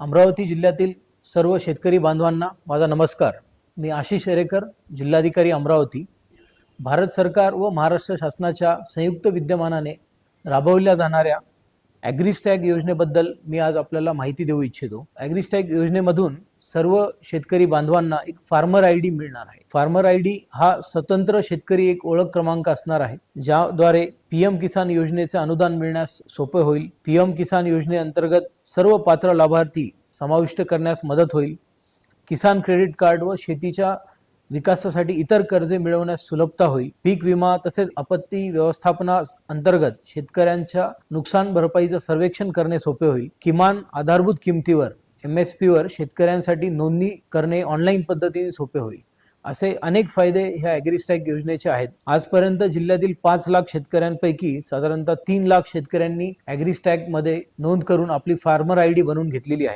अमरावती जिल्ह्यातील सर्व शेतकरी बांधवांना माझा नमस्कार. मी आशिष एरेकर जिल्हाधिकारी अमरावती. भारत सरकार व महाराष्ट्र शासनाच्या संयुक्त विद्यमानाने राबवल्या जाणाऱ्या ॲग्रीस्टॅग योजनेबद्दल मी आज आपल्याला माहिती देऊ इच्छितो. ॲग्रिस्टॅग योजनेमधून सर्व शेतकरी बांधवांना एक फार्मर आय डी मिळणार आहे. फार्मर आय डी हा स्वतंत्र शेतकरी एक ओळख क्रमांक असणार आहे ज्याद्वारे पीएम किसान योजनेचे अनुदान मिळण्यास सोपे होईल. पीएम किसान योजनेअंतर्गत सर्व पात्र लाभार्थी समाविष्ट करण्यास मदत होईल. किसान क्रेडिट कार्ड व शेतीच्या विकासासाठी इतर कर्जे मिळवण्यास सुलभता होईल पीक विमा तसेच आपत्ती व्यवस्थापना अंतर्गत शेतकऱ्यांच्या नुकसान भरपाईचं सर्वेक्षण करणे सोपे होईल किमान आधारभूत किमतीवर एम एस पीवर शेतकऱ्यांसाठी नोंदणी करणे ऑनलाईन पद्धतीने सोपे होईल असे अनेक फायदे ह्या ॲग्रीस्टॅक योजनेचे आहेत. आजपर्यंत जिल्ह्यातील पाच लाख शेतकऱ्यांपैकी साधारणतः तीन लाख शेतकऱ्यांनी ॲग्रीस्टॅकमध्ये नोंद करून आपली फार्मर आय डी बनवून घेतलेली आहे.